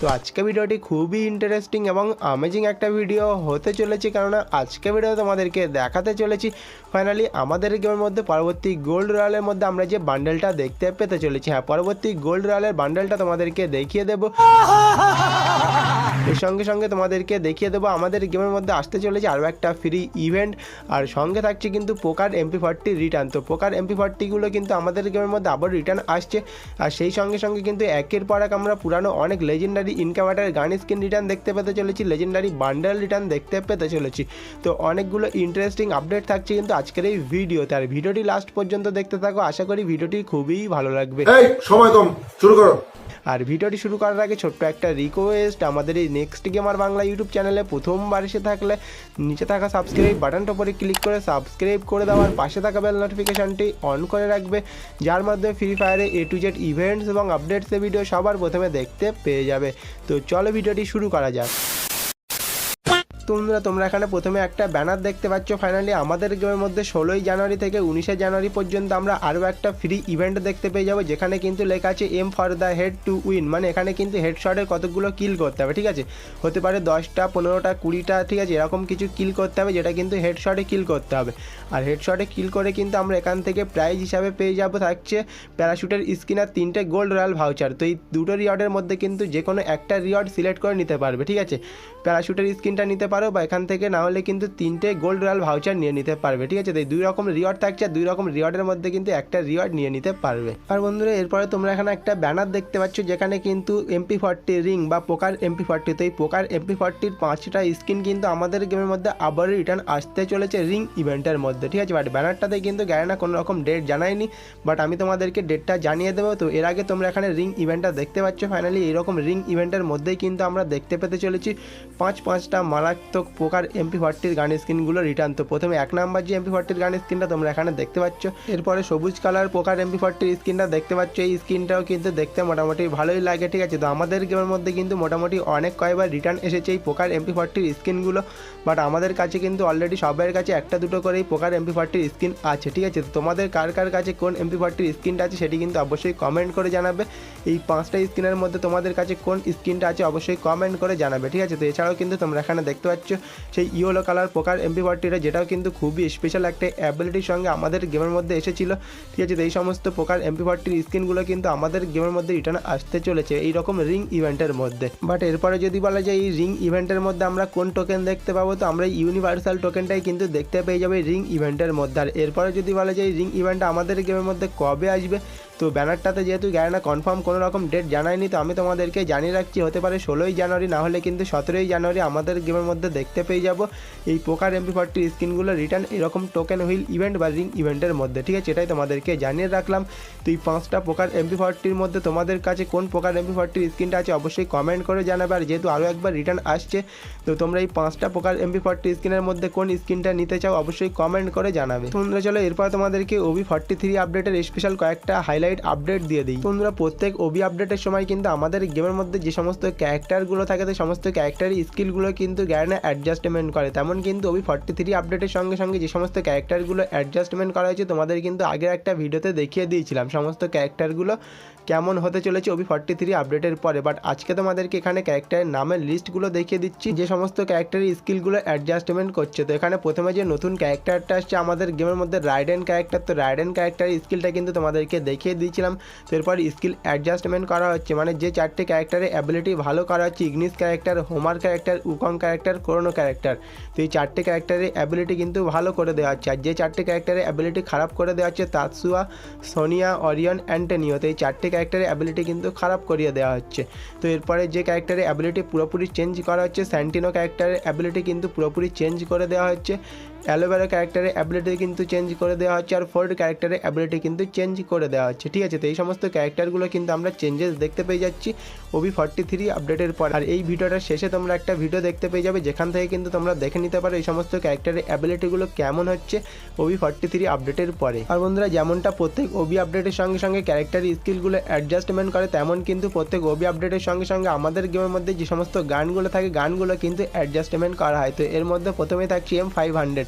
তো আজকে ভিডিওটি খুবই ইন্টারেস্টিং এবং আমেজিং একটা ভিডিও হতে চলেছে, কেননা আজকে ভিডিও তোমাদেরকে দেখাতে চলেছি। ফাইনালি আমাদের গেমের মধ্যে পরবর্তী গোল্ড রয়্যালের মধ্যে আমরা যে বান্ডেলটা দেখতে পেতে চলেছি হ্যাঁ পরবর্তী গোল্ড রয়্যালের বান্ডেলটা তোমাদেরকে দেখিয়ে দেবো। এর সঙ্গে সঙ্গে তোমাদেরকে দেখিয়ে দেবো, আমাদের গেমের মধ্যে আসতে চলেছে আরও একটা ফ্রি ইভেন্ট আর সঙ্গে থাকছে কিন্তু পোকার এমপি ফর্টি রিটার্ন তো পোকার এমপি ফর্টিগুলো কিন্তু আমাদের গেমের মধ্যে আবার রিটার্ন আসছে, আর সেই সঙ্গে সঙ্গে কিন্তু একের পর এক আমরা পুরানো অনেক লেজেন্ডারি ইনকাভার্টার গান স্ক্রিন রিটার্ন দেখতে পেতে চলেছি লেজেন্ডারি বান্ডেল রিটার্ন দেখতে পেতে চলেছি। তো অনেকগুলো ইন্টারেস্টিং আপডেট থাকছে কিন্তু আজকের এই ভিডিওতে। আর ভিডিওটি লাস্ট পর্যন্ত দেখতে থাকো, আশা করি ভিডিওটি খুবই ভালো লাগবে। সময় কম, শুরু করো। আর ভিডিওটি শুরু করার আগে ছোট্ট একটা রিকোয়েস্ট আমাদের এই নেক্সট গেমার বাংলা ইউটিউব চ্যানেলে প্রথমবার এসে থাকলে নিচে থাকা সাবস্ক্রাইব বাটনটা উপরে ক্লিক করে সাবস্ক্রাইব করে দেওয়ার পাশে থাকা বেল নোটিফিকেশনটি অন করে রাখবে, যার মাধ্যমে ফ্রি ফায়ারে এ টু জেড ইভেন্টস এবং আপডেটসের ভিডিও সবার প্রথমে দেখতে পেয়ে যাবে। তো চলো ভিডিওটি শুরু করা যাক। তোমরা তোমরা এখানে প্রথমে একটা ব্যানার দেখতে পাচ্ছ। ফাইনালি আমাদের গেমের মধ্যে ষোলোই জানুয়ারি থেকে উনিশে জানুয়ারি পর্যন্ত আমরা আরও একটা ফ্রি ইভেন্ট দেখতে পেয়ে যাব, যেখানে কিন্তু লেখা আছে M for the head to win মানে এখানে কিন্তু হেডশটের কতগুলো কিল করতে হবে, ঠিক আছে? হতে পারে দশটা, পনেরোটা, কুড়িটা, ঠিক আছে? এরকম কিছু কিল করতে হবে, যেটা কিন্তু হেডশটে কিল করতে হবে। আর হেডশটে কিল করে কিন্তু আমরা এখান থেকে প্রাইজ হিসাবে পেয়ে যাব, থাকছে প্যারাশুটের স্কিন আর তিনটে গোল্ড রয়্যাল ভাউচার তো এই দুটো রিওয়ার্ডের মধ্যে কিন্তু যে কোনো একটা রিওয়ার্ড সিলেক্ট করে নিতে পারবে, ঠিক আছে? প্যারাশুটের স্কিনটা নিতে পারো বা এখান থেকে না হলে কিন্তু তিনটে গোল্ড রয়্যাল ভাউচার নিয়ে নিতে পারবে, ঠিক আছে? তো এই দুই রকম রিওয়ার্ড থাকছে, দুই রকম রিওয়ার্ডের মধ্যে কিন্তু একটা রিওয়ার্ড নিয়ে নিতে পারবে। আর বন্ধুরা, এরপরে তোমরা এখানে একটা ব্যানার দেখতে পাচ্ছ, যেখানে কিন্তু এমপি ফর্টি রিং বা পোকার এমপি ফর্টি তো এই পোকার এমপি ফর্টির পাঁচটা স্কিন কিন্তু আমাদের গেমের মধ্যে আবারও রিটার্ন আসতে চলেছে রিং ইভেন্টের মধ্যে, ঠিক আছে? বাট ব্যানারটাতে কিন্তু গায়ে না কোনো রকম ডেট জানায়নি বাট আমি তোমাদেরকে ডেটটা জানিয়ে দেবো। তো এর আগে তোমরা এখানে রিং ইভেন্টটা দেখতে পাচ্ছ ফাইনালি এরকম রিং ইভেন্টের মধ্যেই কিন্তু আমরা দেখতে পেতে চলেছি পাঁচ পাঁচটা মারাত্মক পোকার এমপি ফর্টির গান স্ক্রিনগুলো রিটার্ন তো প্রথমে এক নাম্বার যে এমপি ফর্টির গান স্ক্রিনটা তোমরা এখানে দেখতে পাচ্ছ, এরপরে সবুজ কালার পোকার এমপি ফর্টির স্ক্রিনটা দেখতে পাচ্ছ, এই স্ক্রিনটাও কিন্তু দেখতে মোটামুটি ভালোই লাগে, ঠিক আছে? তো আমাদের গেমের মধ্যে কিন্তু মোটামুটি অনেক কয়েকবার রিটার্ন এসেছে এই পোকার এমপি ফর্টির স্ক্রিনগুলো বাট আমাদের কাছে কিন্তু অলরেডি সবাইয়ের কাছে একটা দুটো করেই পোকার এমপি ফর্টির স্ক্রিন আছে, ঠিক আছে? তো তোমাদের কার কার কাছে কোন এমপি ফর্টির স্ক্রিনটা আছে সেটি কিন্তু অবশ্যই কমেন্ট করে জানাবে। এই পাঁচটা স্ক্রিনের মধ্যে তোমাদের কাছে কোন স্ক্রিনটা আছে অবশ্যই কমেন্ট করে জানাবে, ঠিক আছে? তো এছাড়াও কিন্তু তোমরা এখানে দেখতে পাচ্ছ সেই ইয়েলো কালার পোকার এমপি ফর্টিটা যেটাও কিন্তু খুবই স্পেশাল একটা অ্যাবিলিটির সঙ্গে আমাদের গেমের মধ্যে এসেছিল। ঠিক আছে এই সমস্ত পোকার এমপি ফর্টির স্কিনগুলো কিন্তু আমাদের গেমের মধ্যে রিটার্ন আসতে চলেছে এই রকম রিং ইভেন্টের মধ্যে। বাট এরপরে যদি বলা যায় এই রিং ইভেন্টের মধ্যে আমরা কোন টোকেন দেখতে পাবো, তো আমরা ইউনিভার্সাল টোকেনটাই কিন্তু দেখতে পেয়ে যাবে রিং ইভেন্টের মধ্যে। আর এরপরে যদি বলা যায় রিং ইভেন্টটা আমাদের গেমের মধ্যে কবে আসবে তো ব্যানারটাতে যেহেতু গায়ে না কনফার্ম কোনো রকম ডেট জানায়নি, তো আমি তোমাদেরকে জানিয়ে রাখছি, হতে পারে ষোলোই জানুয়ারি, না হলে কিন্তু সতেরোই জানুয়ারি আমাদের গেমের মধ্যে দেখতে পেয়ে যাব। এই পোকার এমপি ফর্টি স্কিনগুলো রিটার্ন এরকম টোকেন হুইল ইভেন্ট বা রিং ইভেন্টের মধ্যে, ঠিক আছে? এটাই তোমাদেরকে জানিয়ে রাখলাম। তো এই পাঁচটা পোকার এমপি ফর্টির মধ্যে তোমাদের কাছে কোন পোকার এমপি ফর্টির স্কিনটা আছে অবশ্যই কমেন্ট করে জানাবে। আর যেহেতু আরও একবার রিটার্ন আসছে, তো তোমরা এই পাঁচটা পোকার এমপি ফর্টি স্কিনের মধ্যে কোন স্কিনটা নিতে চাও অবশ্যই কমেন্ট করে জানাবে। তোমরা চলো এরপর তোমাদেরকে ওবি ফর্টি থ্রি আপডেটের স্পেশাল কয়েকটা হাইলাইট আপডেট দিয়ে দিই। তোমরা প্রত্যেক ওবি আপডেটের সময় কিন্তু আমাদের গেমের মধ্যে যে সমস্ত ক্যারেক্টারগুলো থাকে, সেই সমস্ত ক্যারেক্টারের স্কিলগুলো কিন্তু গ্যারেনা অ্যাডজাস্টমেন্ট করে। তেমন কিন্তু ওবি ফর্টি থ্রি আপডেটের সঙ্গে সঙ্গে যে সমস্ত ক্যারেক্টারগুলো অ্যাডজাস্টমেন্ট করা হয়েছে, তোমাদের কিন্তু আগের একটা ভিডিওতে দেখিয়ে দিয়েছিলাম সমস্ত ক্যারেক্টারগুলো কেমন হতে চলেছে ওবি ফর্টি থ্রি আপডেটের পরে। বাট আজকে তোমাদেরকে এখানে ক্যারেক্টারের নামের লিস্টগুলো দেখিয়ে দিচ্ছি, যে সমস্ত ক্যারেক্টারের স্কিলগুলো অ্যাডজাস্টমেন্ট করছে। তো এখানে প্রথমে যে নতুন ক্যারেক্টারটা আসছে আমাদের গেমের মধ্যে রাইডেন ক্যারেক্টার তো রাইডেন ক্যারেক্টারের স্কিলটা কিন্তু তোমাদেরকে দেখিয়ে দিয়েছিলাম। এরপর স্কিল অ্যাডজাস্টমেন্ট করা হচ্ছে। মানে যে চারটে ক্যারেক্টারের অ্যাবিলিটি ভালো করা হচ্ছে Ignis character Homer character Wukong character করোনো character তো এই চারটে ক্যারেক্টারের অ্যাবিলিটি কিন্তু ভালো করে দেওয়া হচ্ছে। আর যে চারটে ক্যারেক্টারের অ্যাবিলিটি খারাপ করে দেওয়া হচ্ছে তাৎসুয়া সোনিয়া অরিয়ন অ্যান্টনিও তো এই চারটে ক্যারেক্টারের অ্যাবিলিটি কিন্তু খারাপ করিয়ে দেওয়া হচ্ছে। তো এরপরে যে ক্যারেক্টারের অ্যাবিলিটি পুরোপুরি চেঞ্জ করা হচ্ছে স্যান্টিনো ক্যারেক্টারের অ্যাবিলিটি কিন্তু পুরোপুরি চেঞ্জ করে দেওয়া হচ্ছে। অ্যালোভেরা ক্যারেক্টারের অ্যাবিলিটি কিন্তু চেঞ্জ করে দেওয়া হচ্ছে আর ফোর্ড ক্যারেক্টারের অ্যাবিলিটি কিন্তু চেঞ্জ করে দেওয়া হচ্ছে। ঠিক আছে, তো এই সমস্ত ক্যারেক্টারগুলো কিন্তু আমরা চেঞ্জেস দেখতে পেয়ে যাচ্ছি ওবি ফর্টি থ্রি আপডেটের পর। আর এই ভিডিওটার শেষে তোমরা একটা ভিডিও দেখতে পেয়ে যাবে, যেখান থেকে কিন্তু তোমরা দেখে নিতে পারো এই সমস্ত ক্যারেক্টারের অ্যাবিলিটিগুলো কেমন হচ্ছে ওবি ফর্টি থ্রি আপডেটের পরে। আর বন্ধুরা, যেমনটা প্রত্যেক ওবি আপডেটের সঙ্গে সঙ্গে ক্যারেক্টার স্কিলগুলো অ্যাডজাস্টমেন্ট করে, তেমন কিন্তু প্রত্যেক ওবি আপডেটের সঙ্গে সঙ্গে আমাদের গেমের মধ্যে যে সমস্ত গানগুলো থাকে, গানগুলো কিন্তু অ্যাডজাস্টমেন্ট করা হয়। তো এর মধ্যে প্রথমেই থাকছে M five hundred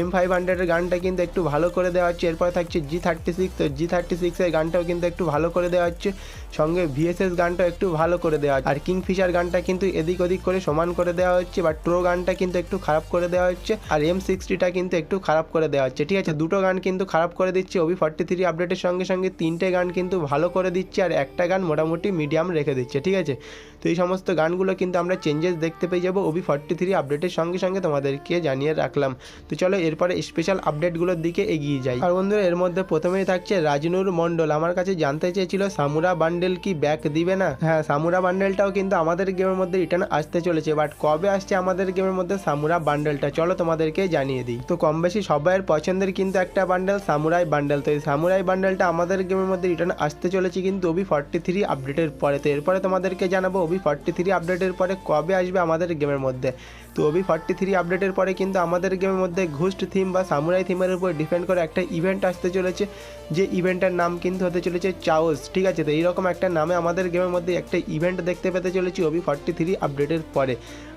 M five হান্ড্রেডের গানটা কিন্তু একটু ভালো করে দেওয়া হচ্ছে। এরপরে থাকছে জি থার্টি সিক্স তো জি থার্টি সিক্সের গানটাও কিন্তু একটু ভালো করে দেওয়া হচ্ছে। সঙ্গে ভিএসএস গানটাও একটু ভালো করে দেওয়া হচ্ছে। আর কিংফিশার গানটা কিন্তু এদিক ওদিক করে সমান করে দেওয়া হচ্ছে, বা ট্রো গানটা কিন্তু একটু খারাপ করে দেওয়া হচ্ছে, আর এম সিক্সটিটা কিন্তু একটু খারাপ করে দেওয়া হচ্ছে। ঠিক আছে, দুটো গান কিন্তু খারাপ করে দিচ্ছে। ওবি ফর্টি থ্রি আপডেটের সঙ্গে সঙ্গে তিনটে গান কিন্তু ভালো করে দিচ্ছে, আর একটা গান মোটামুটি মিডিয়াম রেখে দিচ্ছে। ঠিক আছে? তো এই সমস্ত গানগুলো কিন্তু আমরা চেঞ্জেস দেখতে পেয়ে যাব। ওবি ফর্টি থ্রি আপডেটের সঙ্গে সঙ্গে তোমাদেরকে জানিয়ে রাখলাম। তো চলো এরপরে স্পেশাল আপডেটগুলোর দিকে এগিয়ে যাই। আর বন্ধুরা, এর মধ্যে প্রথমেই থাকছে রাজনুর মণ্ডল। আমার কাছে জানতে চেয়েছিল, সামুরা বান্ডেল কি ব্যাক দিবে না? হ্যাঁ সামুরা বান্ডেলটাও কিন্তু আমাদের গেমের মধ্যে রিটার্ন আসতে চলেছে বাট কবে আসছে আমাদের গেমের মধ্যে সামুরা বান্ডেলটা চলো তোমাদেরকে জানিয়ে দিই। তো কম বেশি সবাইয়ের পছন্দের কিন্তু একটা বান্ডেল সামুরাই বান্ডেল তো এই সামুরাই বান্ডেলটা আমাদের গেমের মধ্যে রিটার্ন আসতে চলেছে কিন্তু ওবি ফর্টি থ্রি আপডেটের পরে। তো এরপরে তোমাদেরকে জানাব ওবি ফর্টি থ্রি আপডেটের পরে কবে আসবে আমাদের গেমের মধ্যে। তো ওবি ফর্টি থ্রি আপডেটের পরে কিন্তু আমাদের গেমের মধ্যে ঘুস্ট থিম বা সামুরাই থিমের উপর ডিপেন্ড করে একটা ইভেন্ট আসতে চলেছে। যে ইভেন্টের নাম কিন্তু হতে চলেছে চাওস ঠিক আছে? তো এইরকম একটা নামে আমাদের গেমের মধ্যে একটা ইভেন্ট দেখতে পেতে চলেছি ওবি ফর্টি থ্রি আপডেটের পরে।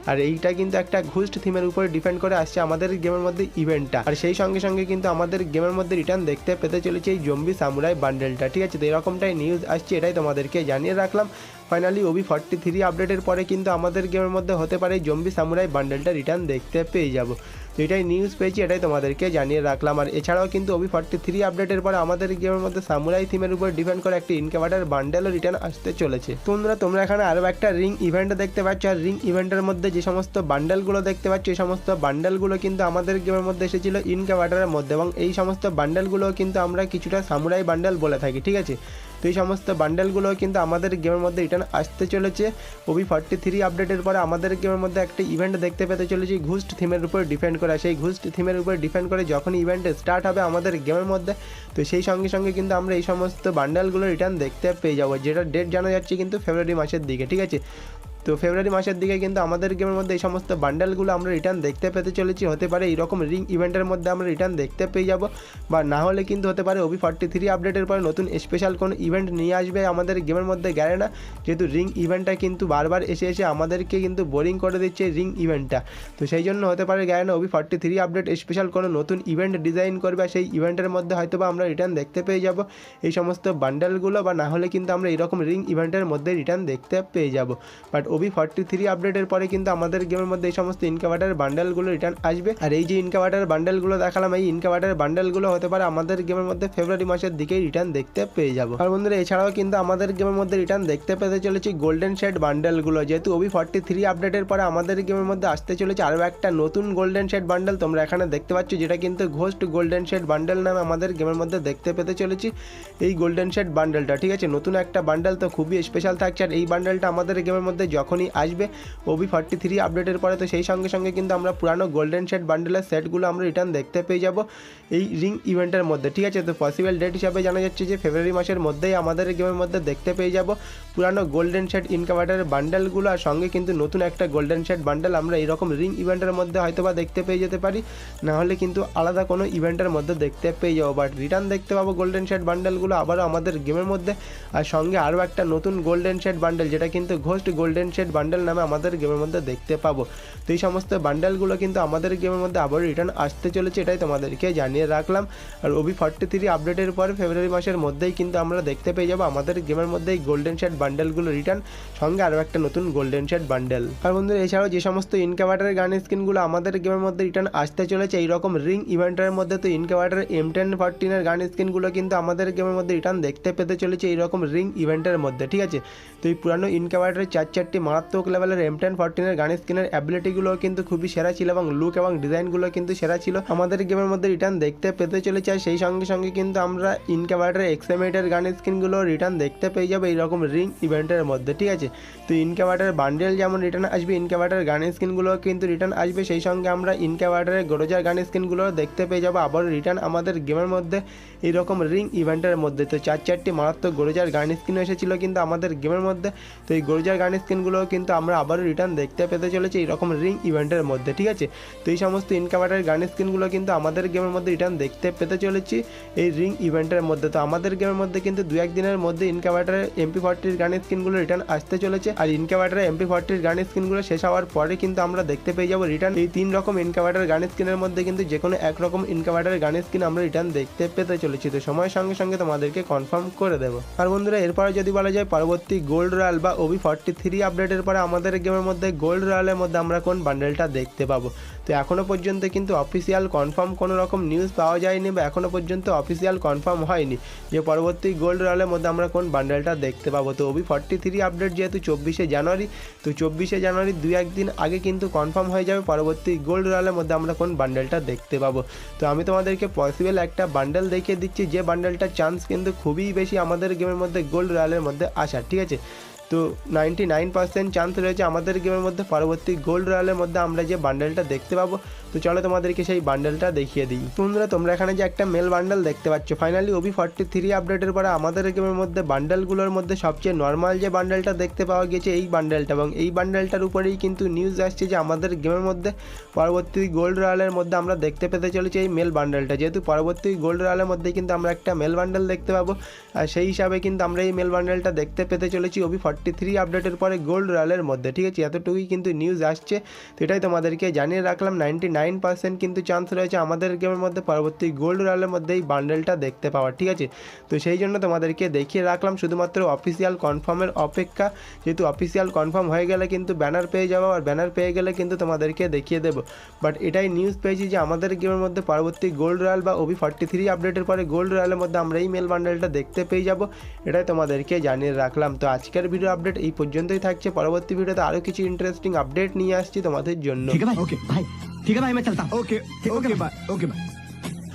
আর এইটা কিন্তু একটা ঘুস্ট থিমের উপরে ডিপেন্ড করে আসছে আমাদের গেমের মধ্যে ইভেন্টটা আর সেই সঙ্গে সঙ্গে কিন্তু আমাদের গেমের মধ্যে রিটার্ন দেখতে পেতে চলেছে এই জম্বি সামুরাই বান্ডেলটা ঠিক আছে? তো এরকমটাই নিউজ আসছে, এটাই তোমাদেরকে জানিয়ে রাখলাম। ফাইনালি ওবি ফর্টি থ্রি আপডেটের পরে কিন্তু আমাদের গেমের মধ্যে হতে পারে জম্বি সামুরাই বান্ডেলটা রিটার্ন দেখতে পেয়ে যাব। এটাই নিউজ পেয়েছি, এটাই তোমাদেরকে জানিয়ে রাখলাম। আর এছাড়াও কিন্তু ওবি ফর্টি থ্রি আপডেটের পরে আমাদের গেমের মধ্যে সামুরাই থিমের উপর ডিপেন্ড করে একটি ইনকাভার্টার বান্ডেলও রিটার্ন আসতে চলেছে। তোমরা তোমরা এখানে আরও একটা রিং ইভেন্ট দেখতে পাচ্ছ। আর রিং ইভেন্টের মধ্যে যে সমস্ত বান্ডেলগুলো দেখতে পাচ্ছ, এই সমস্ত বান্ডেলগুলো কিন্তু আমাদের গেমের মধ্যে এসেছিল ইনকাভার্টারের মধ্যে। এবং এই সমস্ত বান্ডেলগুলো কিন্তু আমরা কিছুটা সামুরাই বান্ডেল বলে থাকি, ঠিক আছে? তো এই সমস্ত বান্ডেলগুলো কিন্তু আমাদের গেমের মধ্যে রিটার্ন আসতে চলেছে। ওবি ফর্টি থ্রি আপডেটের পরে আমাদের গেমের মধ্যে একটা ইভেন্ট দেখতে পেতে চলেছি ঘুস্ট থিমের উপর ডিপেন্ড করে। সেই ঘুস্ট থিমের উপর ডিপেন্ড করে যখন ইভেন্ট স্টার্ট হবে আমাদের গেমের মধ্যে, তো সেই সঙ্গে সঙ্গে কিন্তু আমরা এই সমস্ত বান্ডেলগুলো রিটার্ন দেখতে পেয়ে যাব, যেটা ডেট জানা যাচ্ছে কিন্তু ফেব্রুয়ারি মাসের দিকে, ঠিক আছে? তো ফেব্রুয়ারি মাসের দিকে কিন্তু আমাদের গেমের মধ্যে এই সমস্ত বান্ডেলগুলো আমরা রিটার্ন দেখতে পেতে চলেছি। হতে পারে এইরকম রিং ইভেন্টের মধ্যে আমরা রিটার্ন দেখতে পেয়ে যাব। বা না হলে কিন্তু হতে পারে ওবি ফর্টি থ্রি আপডেটের পরে নতুন স্পেশাল কোনো ইভেন্ট নিয়ে আসবে আমাদের গেমের মধ্যে গেলে না? যেহেতু রিং ইভেন্টটা কিন্তু বারবার এসে এসে আমাদেরকে কিন্তু বোরিং করে দিচ্ছে রিং ইভেন্টটা তো সেই জন্য হতে পারে গেলে না? OB forty three update special কোনো নতুন ইভেন্ট ডিজাইন করবে, সেই ইভেন্টের মধ্যে হয়তো বা আমরা রিটার্ন দেখতে পেয়ে যাব। এই সমস্ত বান্ডেলগুলো বা না হলে কিন্তু আমরা এরকম রিং ইভেন্টের মধ্যে রিটার্ন দেখতে পেয়ে যাব। বাট ওবি ফর্টি থ্রি আপডেটের পরে কিন্তু আমাদের গেমের মধ্যে এই সমস্ত ইনকাভার্টার বান্ডেলগুলো রিটার্ন আসবে। আর এই যে ইনকাভার্টার বান্ডেলগুলো দেখালাম, এই ইনকাভার্টার বান্ডেলগুলো হতে পারে আমাদের গেমের মধ্যে ফেব্রুয়ারি মাসের দিকেই রিটার্ন দেখতে পেয়ে যাব। আর বন্ধুরা, এছাড়াও কিন্তু আমাদের গেমের মধ্যে রিটার্ন দেখতে পেতে চলেছি গোল্ডেন শেড বান্ডেলগুলো যেহেতু ওবি ফর্টি থ্রি আপডেটের পরে আমাদের গেমের মধ্যে আসতে চলেছে আরও একটা নতুন গোল্ডেন শেড বান্ডেল তোমরা এখানে দেখতে পাচ্ছ, যেটা কিন্তু ঘোস্ট গোল্ডেন শেড বান্ডেল নামে আমাদের গেমের মধ্যে দেখতে পেতে চলেছি এই গোল্ডেন শেড বান্ডেলটা ঠিক আছে, নতুন একটা বান্ডেল তো খুবই স্পেশাল থাকছে। আর এই বান্ডেলটা আমাদের গেমের মধ্যে যখনই আসবে ওবি ফর্টি থ্রি আপডেটের পরে। তো সেই সঙ্গে সঙ্গে কিন্তু আমরা পুরানো গোল্ডেন সেট বান্ডেলের সেটগুলো আমরা রিটার্ন দেখতে পেয়ে যাব এই রিং ইভেন্টের মধ্যে, ঠিক আছে? তো পসিবল ডেট হিসাবে জানা যাচ্ছে যে ফেব্রুয়ারি মাসের মধ্যেই আমাদের গেমের মধ্যে দেখতে পেয়ে যাব পুরানো গোল্ডেন সেট ইনকাভার্টারের বান্ডেলগুলো আর সঙ্গে কিন্তু নতুন একটা গোল্ডেন সেট বান্ডেল আমরা এইরকম রিং ইভেন্টের মধ্যে হয়তো বা দেখতে পেয়ে যেতে পারি। না হলে কিন্তু আলাদা কোনো ইভেন্টের মধ্যে দেখতে পেয়ে যাব। বাট রিটার্ন দেখতে পাবো গোল্ডেন সেট বান্ডেলগুলো আবারও আমাদের গেমের মধ্যে। আর সঙ্গে আরও একটা নতুন গোল্ডেন সেট বান্ডেল যেটা কিন্তু ঘোস্ট গোল্ডেন সেট বান্ডেল নামে আমাদের গেমের মধ্যে দেখতে পাবো। তো এই সমস্ত বান্ডেলগুলো কিন্তু আমাদের গেমের মধ্যে আবার রিটার্ন আসতে চলেছে, এটাই তোমাদেরকে জানিয়ে রাখলাম। আর ওবি ফর্টি থ্রি আপডেটের পর ফেব্রুয়ারি মাসের মধ্যেই কিন্তু আমরা দেখতে পেয়ে যাব আমাদের গেমের মধ্যে এই গোল্ডেন শেড বান্ডেলগুলো রিটার্ন সঙ্গে আরও একটা নতুন গোল্ডেন শেড বান্ডেল আর বন্ধুরা, এছাড়াও যে সমস্ত ইনকাভার্টারের গান স্কিনগুলো আমাদের গেমের মধ্যে রিটার্ন আসতে চলেছে, এইরকম রিং ইভেন্টের মধ্যে তো ইনকাভার্টার এম টেন ফর্টিনের গান স্কিনগুলো কিন্তু আমাদের গেমের মধ্যে রিটার্ন দেখতে পেতে চলেছে, এইরকম রিং ইভেন্টের মধ্যে, ঠিক আছে? তো এই পুরানো ইনকাভার্টারের চার চারটি মারাত্মক লেভেলের এম টেন ফোরটিনের গান স্কিনের অ্যাবিলিটিগুলো কিন্তু খুবই সেরা ছিল এবং লুক এবং ডিজাইনগুলো কিন্তু সেরা ছিল। আমাদের গেমের মধ্যে রিটার্ন দেখতে পেতে চলেছে আর সেই সঙ্গে সঙ্গে কিন্তু আমরা ইনকাভার্টার এক্সএমএটের গান স্কিনগুলো রিটার্ন দেখতে পেয়ে যাব এইরকম রিং ইভেন্টের মধ্যে, ঠিক আছে? তো ইনকাভার্টার বান্ডেল যেমন রিটার্ন আসবে ইনকাভার্টার গান স্কিনগুলো কিন্তু রিটার্ন আসবে। সেই সঙ্গে আমরা ইনকাভার্টারের গোরোজার গান স্কিনগুলো দেখতে পেয়ে যাব। আবার রিটার্ন আমাদের গেমের মধ্যে এইরকম রিং ইভেন্টের মধ্যে। তো চার, চারটি মারাত্মক গোরোজার গান স্কিন এসেছিল কিন্তু আমাদের গেমের মধ্যে। তো এই গোরোজার গান স্কিনগুলো কিন্তু আমরা আবারও রিটার্ন দেখতে পেতে চলেছি এইরকম রিং ইভেন্টের মধ্যে, ঠিক আছে? তো এই সমস্ত ইনকাভার্টার গান স্কিনগুলো কিন্তু আমাদের গেমের মধ্যে রিটার্ন দেখতে পেতে চলেছি এই রিং ইভেন্টের মধ্যে। তো আমাদের গেমের মধ্যে কিন্তু দু একদিনের মধ্যে ইনকাভার্টারের এমপি ফর্টির গান স্কিনগুলো রিটার্ন আসতে চলেছে। আর ইনকাভার্টারের এমপি ফর্টির গান স্কিনগুলো শেষ হওয়ার পরে কিন্তু আমরা দেখতে পেয়ে যাব রিটার্ন এই তিন রকম ইনকাভার্টার গান স্কিনের মধ্যে কিন্তু যে কোনো এক রকম ইনকাভার্টার গান স্কিন আমরা রিটার্ন দেখতে পেতে চলেছি। তো সময়ের সঙ্গে সঙ্গে তোমাদেরকে কনফার্ম করে দেবো। আর বন্ধুরা, এরপরে যদি বলা যায় পরবর্তী গোল্ড রয়্যাল বা ওবি ফর্টি থ্রি আপডেটের পরে আমাদের গেমের মধ্যে গোল্ড রয়্যালের মধ্যে আমরা কোন বান্ডেলটা দেখতে পাবো? তো এখনও পর্যন্ত কিন্তু অফিসিয়াল কনফার্ম কোনো রকম নিউজ পাওয়া যায়নি বা এখনও পর্যন্ত অফিসিয়াল কনফার্ম হয়নি যে পরবর্তী গোল্ড রয়্যালের মধ্যে আমরা কোন বান্ডেলটা দেখতে পাবো। তো ওবি ফর্টি থ্রি আপডেট যেহেতু চব্বিশে জানুয়ারি, তো চব্বিশে জানুয়ারি দুই একদিন আগে কিন্তু কনফার্ম হয়ে যাবে পরবর্তী গোল্ড রয়্যালের মধ্যে আমরা কোন বান্ডেলটা দেখতে পাবো। তো আমি তোমাদেরকে পসিবল একটা বান্ডেল দেখিয়ে দিচ্ছি, যে বান্ডেলটার চান্স কিন্তু খুবই বেশি আমাদের গেমের মধ্যে গোল্ড রয়্যালের মধ্যে আসার ঠিক আছে? তো নাইনটি নাইন পার্সেন্ট চান্স রয়েছে আমাদের গেমের মধ্যে পরবর্তী গোল্ড রয়্যালের মধ্যে আমরা যে বান্ডেলটা দেখতে পাবো। তো চলো তোমাদেরকে সেই বান্ডেলটা দেখিয়ে দিই। বন্ধুরা, তোমরা এখানে যে একটা মেল বান্ডেল দেখতে পাচ্ছ। ফাইনালি ওবি ফর্টি থ্রি আপডেটের পরে আমাদের গেমের মধ্যে বান্ডেলগুলোর মধ্যে সবচেয়ে নর্মাল যে বান্ডেলটা দেখতে পাওয়া গেছে এই বান্ডেলটা এবং এই বান্ডেলটার উপরেই কিন্তু নিউজ আসছে যে আমাদের গেমের মধ্যে পরবর্তী গোল্ড রয়্যালের মধ্যে আমরা দেখতে পেতে চলেছি এই মেল বান্ডেলটা যেহেতু পরবর্তী গোল্ড রয়্যালের মধ্যে কিন্তু আমরা একটা মেল বান্ডেল দেখতে পাবো। আর সেই হিসাবে কিন্তু আমরা এই মেল বান্ডেলটা দেখতে পেতে চলেছি ওবি থ্রি আপডেটের পরে গোল্ড রয়্যালের মধ্যে, ঠিক আছে? এতটুকুই কিন্তু নিউজ আসছে। তো এটাই তোমাদেরকে জানিয়ে রাখলাম নাইনটি নাইন পার্সেন্ট কিন্তু চান্স রয়েছে আমাদের গেমের মধ্যে, পরবর্তী গোল্ড রয়্যালের মধ্যে এই বান্ডেলটা দেখতে পাওয়ার, ঠিক আছে? তো সেই জন্য তোমাদেরকে দেখিয়ে রাখলাম, শুধুমাত্র অফিসিয়াল কনফার্মের অপেক্ষা। যেহেতু অফিসিয়াল কনফার্ম হয়ে গেলে কিন্তু ব্যানার পেয়ে যাব, আর ব্যানার পেয়ে গেলে কিন্তু তোমাদেরকে দেখিয়ে দেবো। বাট এটাই নিউজ পেয়েছি যে আমাদের গেমের মধ্যে পরবর্তী গোল্ড রয়্যাল বা ওবি ফর্টি থ্রি আপডেটের পরে গোল্ড রয়্যালের মধ্যে আমরা এই মেল বান্ডেলটা দেখতে পেয়ে যাব। এটাই তোমাদেরকে জানিয়ে রাখলাম। তো আজকের ভিডিও ভিডিও আপডেট এই পর্যন্তই থাকছে। পরবর্তী ভিডিওতে আরও কিছু ইন্টারেস্টিং আপডেট নিয়ে আসছি তোমাদের জন্য। ঠিক আছে ওকে ভাই। ঠিক আছে ভাই আমি চলতাম। ওকে ওকে বাই ওকে বাই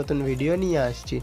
নতুন ভিডিও নিয়ে আসছি।